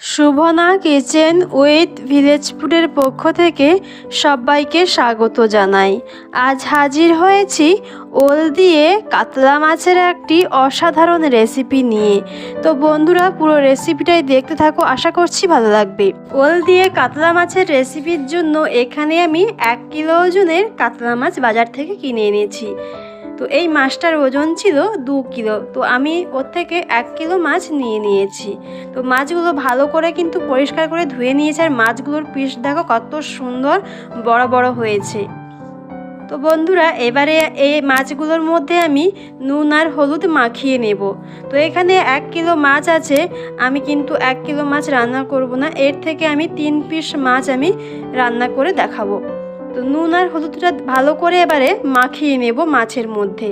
Shubhna kitchen with village ফুডের পক্ষ থেকে সবাইকে স্বাগত জানাই। আজ হাজির হয়েছি ওল দিয়ে কাতলা মাছের একটি অসাধারণ রেসিপি নিয়ে। তো বন্ধুরা, পুরো রেসিপিটাই দেখতে থাকো, আশা করছি ভালো লাগবে। ওল দিয়ে কাতলা মাছের রেসিপির জন্য এখানে আমি এক কিলো ওজনের কাতলা মাছ বাজার থেকে কিনে এনেছি। তো এই মাছটার ওজন ছিল দু কিলো। তো আমি ওর থেকে এক কিলো মাছ নিয়ে নিয়েছি। তো মাছগুলো ভালো করে কিন্তু পরিষ্কার করে ধুয়ে নিয়েছি আর মাছগুলোর পিস দেখো কত সুন্দর বড় বড় হয়েছে। তো বন্ধুরা, এবারে এই মাছগুলোর মধ্যে আমি নুন আর হলুদ মাখিয়ে নেব। তো এখানে এক কিলো মাছ আছে, আমি কিন্তু এক কিলো মাছ রান্না করব না। এর থেকে আমি তিন পিস মাছ আমি রান্না করে দেখাবো। তো নুন আর হলুদটা ভালো করে এবারে মাখিয়ে নেব মাছের মধ্যে।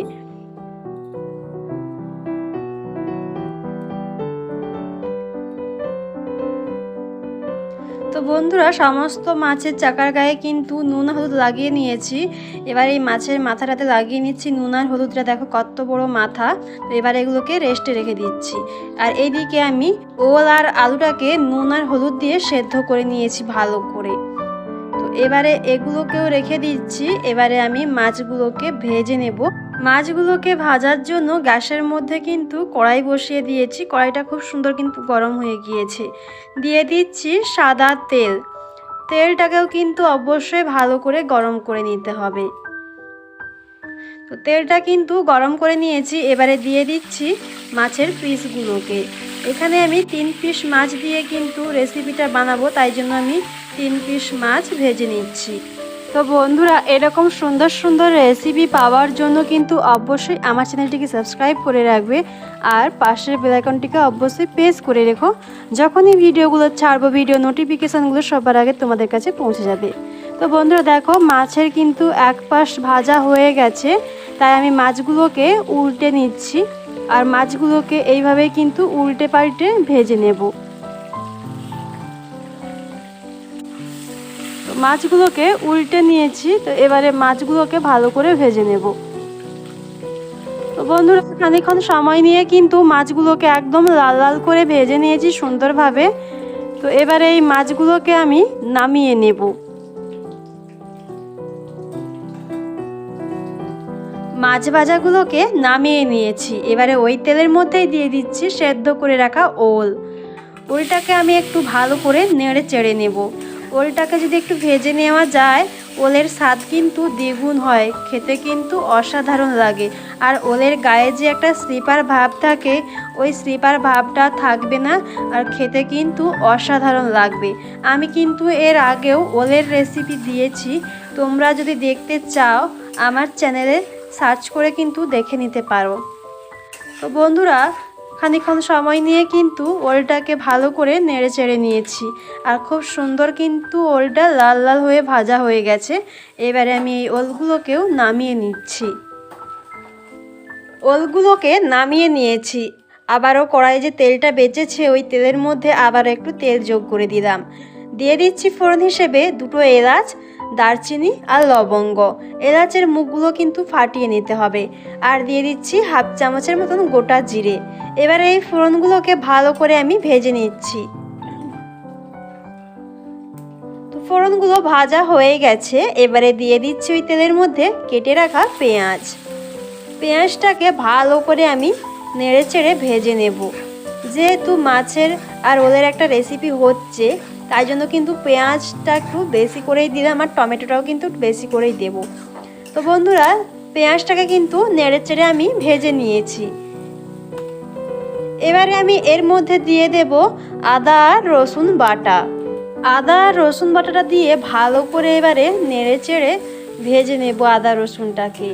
তো বন্ধুরা, সমস্ত মাছের চাকার গায়ে কিন্তু নুন হলুদ লাগিয়ে নিয়েছি। এবার এই মাছের মাথাটাতে লাগিয়ে নিচ্ছি নুন আর হলুদটা। দেখো কত বড় মাথা। তো এবার এগুলোকে রেস্টে রেখে দিচ্ছি। আর এইদিকে আমি ওল আর আলুটাকে নুন আর হলুদ দিয়ে সেদ্ধ করে নিয়েছি ভালো করে। এবারে এগুলোকেও রেখে দিচ্ছি। এবারে আমি মাছগুলোকে ভেজে নেব। মাছগুলোকে ভাজার জন্য গ্যাসের মধ্যে কিন্তু কড়াই বসিয়ে দিয়েছি। কড়াইটা খুব সুন্দর কিন্তু গরম হয়ে গিয়েছে। দিয়ে দিচ্ছি সাদা তেল। তেলটাকেও কিন্তু অবশ্যই ভালো করে গরম করে নিতে হবে। তো তেলটা কিন্তু গরম করে নিয়েছি। এবারে দিয়ে দিচ্ছি মাছের পিসগুলোকে। এখানে আমি তিন পিস মাছ দিয়ে কিন্তু রেসিপিটা বানাবো। তাই জন্য আমি তিন পিস মাছ ভেজে নিচ্ছি। তো বন্ধুরা, এরকম সুন্দর সুন্দর রেসিপি পাওয়ার জন্য কিন্তু অবশ্যই আমার চ্যানেলটিকে সাবস্ক্রাইব করে রাখবে আর পাশের বেলাইকনটিকে অবশ্যই প্রেস করে রেখো। যখনই ভিডিওগুলো ছাড়বো ভিডিও নোটিফিকেশানগুলো সবার আগে তোমাদের কাছে পৌঁছে যাবে। তো বন্ধুরা, দেখো মাছের কিন্তু এক পাশ ভাজা হয়ে গেছে, তাই আমি মাছগুলোকে উল্টে নিচ্ছি। আর মাছগুলোকে এইভাবে কিন্তু উল্টে পাল্টে ভেজে নেব। মাছগুলোকে উল্টে নিয়েছি, তো এবারে মাছগুলোকে ভালো করে ভেজে নেব। তো বন্ধুরা খানিক্ষণ সময় নিয়ে কিন্তু মাছগুলোকে একদম লাল লাল করে ভেজে নিয়েছি সুন্দরভাবে। তো এবারে এই মাছগুলোকে আমি নামিয়ে নেব। মাছ ভাজাগুলোকে নামিয়ে নিয়েছি। এবারে ওই তেলের মধ্যেই দিয়ে দিচ্ছি সেদ্ধ করে রাখা ওল। ওলটাকে আমি একটু ভালো করে নেড়ে চেড়ে নেব। ওলটাকে যদি একটু ভেজে নেওয়া যায়, ওলের স্বাদ কিন্তু দ্বিগুণ হয়, খেতে কিন্তু অসাধারণ লাগে। আর ওলের গায়ে যে একটা স্লিপার ভাব থাকে, ওই স্লিপার ভাবটা থাকবে না আর খেতে কিন্তু অসাধারণ লাগবে। আমি কিন্তু এর আগেও ওলের রেসিপি দিয়েছি, তোমরা যদি দেখতে চাও, আমার চ্যানেলে সার্চ করে কিন্তু দেখে নিতে পারো। তো বন্ধুরা খানিক্ষণ সময় নিয়ে কিন্তু ওলটাকে ভালো করে নেড়ে চেড়ে নিয়েছি। আর খুব সুন্দর কিন্তু ওলটা লাল লাল হয়ে ভাজা হয়ে গেছে। এবারে আমি এই ওলগুলোকেও নামিয়ে নিচ্ছি। ওলগুলোকে নামিয়ে নিয়েছি। আবারও কড়াই যে তেলটা বেঁচেছে, ওই তেলের মধ্যে আবার একটু তেল যোগ করে দিলাম। দিয়ে দিচ্ছি ফোড়ন হিসেবে দুটো এলাচ দারচিনি আর লবঙ্গ। এলাচের মুখগুলো কিন্তু ফাটিয়ে নিতে হবে। আর দিয়ে দিচ্ছি হাফ চামচের মতন গোটা জিরে। এবারে এই ফোড়নগুলোকে ভালো করে আমি ভেজে নিচ্ছি। তো ফোড়নগুলো ভাজা হয়ে গেছে। এবারে দিয়ে দিচ্ছি ওই তেলের মধ্যে কেটে রাখা পেঁয়াজ। পেঁয়াজটাকে ভালো করে আমি নেড়ে চেড়ে ভেজে নেব। যেহেতু মাছের আর ওদের একটা রেসিপি হচ্ছে তাই জন্য কিন্তু পেঁয়াজটা একটু বেশি করেই দিলাম আর টমেটোটাও কিন্তু বেশি করেই দেব। তো বন্ধুরা, পেঁয়াজটাকে কিন্তু নেড়ে চেড়ে আমি ভেজে নিয়েছি। এবারে আমি এর মধ্যে দিয়ে দেব আদা রসুন বাটা। আদা রসুন বাটাটা দিয়ে ভালো করে এবারে নেড়ে চেড়ে ভেজে নেব আদা রসুনটাকে।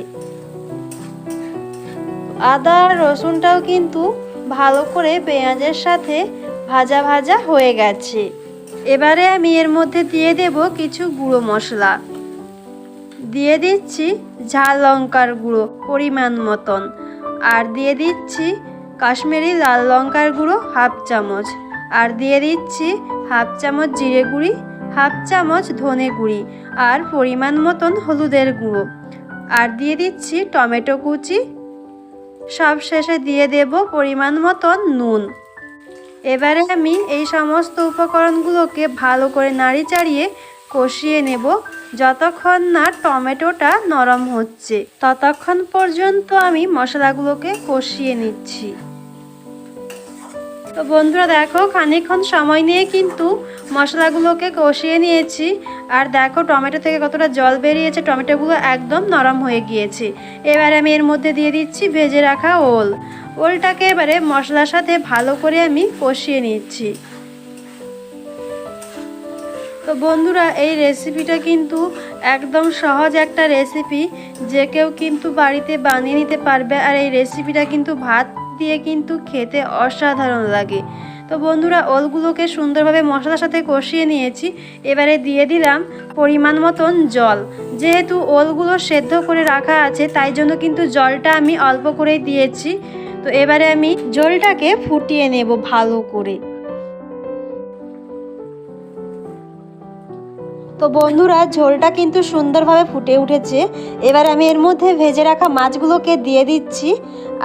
আদা রসুনটাও কিন্তু ভালো করে পেঁয়াজের সাথে ভাজা ভাজা হয়ে গেছে। এবারে আমি এর মধ্যে দিয়ে দেব কিছু গুঁড়ো মশলা। দিয়ে দিচ্ছি ঝাল লঙ্কার গুঁড়ো পরিমাণ মতন। আর দিয়ে দিচ্ছি কাশ্মীরি লাল লঙ্কার গুঁড়ো হাফ চামচ। আর দিয়ে দিচ্ছি হাফ চামচ জিরে গুঁড়ি, হাফ চামচ ধনে গুঁড়ি আর পরিমাণ মতন হলুদের গুঁড়ো। আর দিয়ে দিচ্ছি টমেটো কুচি। সব শেষে দিয়ে দেব পরিমাণ মতন নুন। এবারে আমি এই সমস্ত উপকরণগুলোকে ভালো করে নাড়ি চাড়িয়ে কষিয়ে নেব। যতক্ষণ না টমেটোটা নরম হচ্ছে, ততক্ষণ পর্যন্ত আমি মশলাগুলোকে কষিয়ে নিচ্ছি। তো বন্ধুরা, দেখো, খানিকক্ষণ সময় নিয়ে কিন্তু মশলাগুলোকে কষিয়ে নিয়েছি। আর দেখো, টমেটো থেকে কতটা জল বেরিয়েছে, টমেটোগুলো একদম নরম হয়ে গিয়েছে। এবার আমি এর মধ্যে দিয়ে দিচ্ছি ভেজে রাখা ওল। ওলটাকে এবারে মশলার সাথে ভালো করে আমি কষিয়ে নিচ্ছি। তো বন্ধুরা, এই রেসিপিটা কিন্তু একদম সহজ একটা রেসিপি। যে কেউ কিন্তু বাড়িতে বানিয়ে নিতে পারবে আর এই রেসিপিটা কিন্তু ভাত দিয়ে কিন্তু খেতে অসাধারণ লাগে। তো বন্ধুরা, ওলগুলোকে সুন্দরভাবে মশলার সাথে কষিয়ে নিয়েছি। এবারে দিয়ে দিলাম পরিমাণ মতন জল। যেহেতু ওলগুলো সেদ্ধ করে রাখা আছে, তাই জন্য কিন্তু জলটা আমি অল্প করেই দিয়েছি। তো এবারে আমি জলটাকে ফুটিয়ে নেব ভালো করে। তো বন্ধুরা, ঝোলটা কিন্তু সুন্দরভাবে ফুটে উঠেছে। এবার আমি এর মধ্যে ভেজে রাখা মাছগুলোকে দিয়ে দিচ্ছি।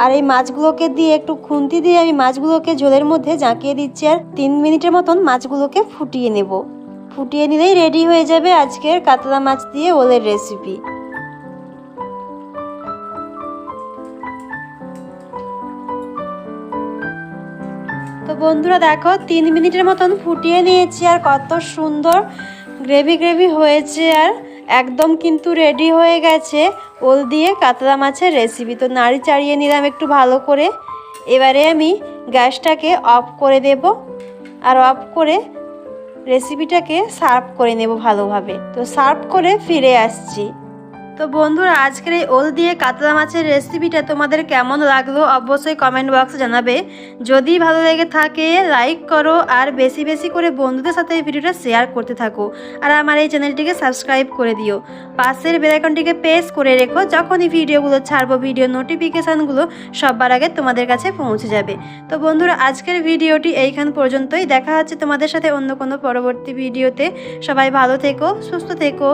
আর এই মাছগুলোকে দিয়ে একটু খুন্তি দিয়ে আমি মাছগুলোকে ঝোলের মধ্যে জাঁকিয়ে দিচ্ছি আর তিন মিনিটের মতন মাছগুলোকে ফুটিয়ে নেব। ফুটিয়ে নিলেই রেডি হয়ে যাবে আজকের কাতলা মাছ দিয়ে ওলের রেসিপি তো বন্ধুরা দেখো, তিন মিনিটের মতন ফুটিয়ে নিয়েছি আর কত সুন্দর গ্রেভি গ্রেভি হয়েছে আর একদম কিন্তু রেডি হয়ে গেছে। ওল দিয়ে কাতলা মাছের রেসিপি তো নাড়ি চাড়িয়ে নিলাম একটু ভালো করে। এবারে আমি গ্যাসটাকে অফ করে দেব আর অফ করে রেসিপিটাকে সার্ভ করে নেব ভালোভাবে। তো সার্ভ করে ফিরে আসছি। তো বন্ধুরা, আজকের এই ওল দিয়ে কাতলা মাছের রেসিপিটা তোমাদের কেমন লাগল অবশ্যই কমেন্ট বক্সে জানাবে। যদি ভালো লেগে থাকে লাইক করো আর বেশি বেশি করে বন্ধুদের সাথে এই ভিডিওটা শেয়ার করতে থাকো আর আমার এই চ্যানেলটিকে সাবস্ক্রাইব করে দিও। পাশের বেলাইকনটিকে প্রেস করে রেখো, যখনই ভিডিওগুলো ছাড়বো ভিডিও নোটিফিকেশানগুলো সবার আগে তোমাদের কাছে পৌঁছে যাবে। তো বন্ধুরা, আজকের ভিডিওটি এইখান পর্যন্তই। দেখা হচ্ছে তোমাদের সাথে অন্য কোনো পরবর্তী ভিডিওতে সবাই ভালো থেকো, সুস্থ থেকো।